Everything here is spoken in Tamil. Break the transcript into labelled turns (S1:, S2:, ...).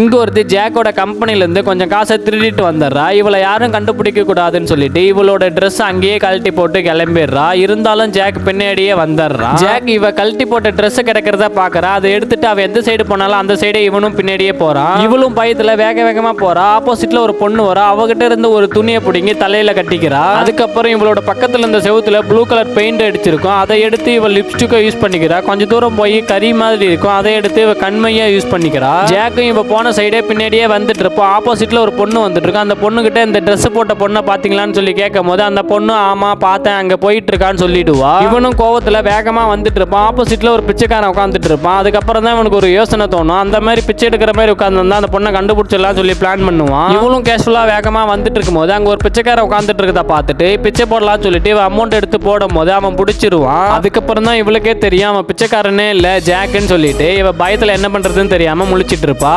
S1: இங்க ஒருத்தி ஜாக்கோட கம்பெனில இருந்து கொஞ்சம் காசை திருடிட்டு வந்துடுறா. இவளை யாரும் கண்டுபிடிக்க கூடாதுன்னு சொல்லிட்டு இவளோட Dress அங்கேயே கழட்டி போட்டு கிளம்பிடுறா. இருந்தாலும் ஜாக் பின்னாடியே வந்துடுறா. ஜாக் இவ கழட்டி போட்ட Dress கிடைக்கிறத பாக்குறா. அதை எடுத்துட்டு அவ எந்த சைடு போனாலும் அந்த சைடே இவனும் பின்னாடியே போறான் இவளும் பயத்துல வேக வேகமா போறா. ஆப்போசிட்ல ஒரு பொண்ணு வரா. அவகிட்ட இருந்து ஒரு துணியை பிடிங்கி தலையில கட்டிக்கிறா. அதுக்கப்புறம் இவளோட பக்கத்துல இருந்த செவுத்துல ப்ளூ கலர் பெயிண்ட் அடிச்சிருக்கும். அதை எடுத்து இவ லிப்ஸ்டிக்கை யூஸ் பண்ணிக்கிறா. கொஞ்ச தூரம் போய் கறி மாதிரி இருக்கும். அதை எடுத்து இவ கண்மையா யூஸ் பண்ணிக்கிறா. ஜாக்கும் இவ போன சைடே பின்னாடியே வந்துட்டு இருப்போம் ஆப்போசிட்ல ஒரு பொண்ணு வந்துட்டு அந்த பொண்ணு கிட்ட இந்த ட்ரெஸ் போட்ட பொண்ணை பாத்தீங்களான்னு சொல்லி கேட்கும் போது அந்த பொண்ணு ஆமா பார்த்தேன் அங்க போயிட்டு இருக்கான்னு சொல்லிடுவா. இவனும் கோவத்துல வேகமா வந்துட்டு இருப்பான். ஆப்போசிட்ல ஒரு பிச்சைக்காரன் உட்காந்துட்டு இருப்பான். அதுக்கப்புறம் தான் இவனுக்கு ஒரு யோசனை தோணும். அந்த மாதிரி பிச்சை எடுக்கிற மாதிரி உட்காந்துருந்தா அந்த பொண்ணை கண்டுபிடிச்சிடலாம் சொல்லி பிளான் பண்ணுவான். இவனும் கேஷுவலா வேகமா வந்துட்டு இருக்கும்போது அங்க ஒரு பிச்சைக்காரன் உட்காந்துட்டு இருக்கதை பார்த்துட்டு பிச்சை போடலாம்னு சொல்லிட்டு இவன் அமௌண்ட் எடுத்து போடும் போது அவன் பிடிச்சிருவான். அதுக்கப்புறம் தான் இவளுக்கே தெரியும் அவன் பிச்சைக்காரனே இல்ல ஜாக்குன்னு சொல்லிட்டு இவ பயத்துல என்ன பண்றதுன்னு தெரியாம முழிச்சிட்டு இருப்பா.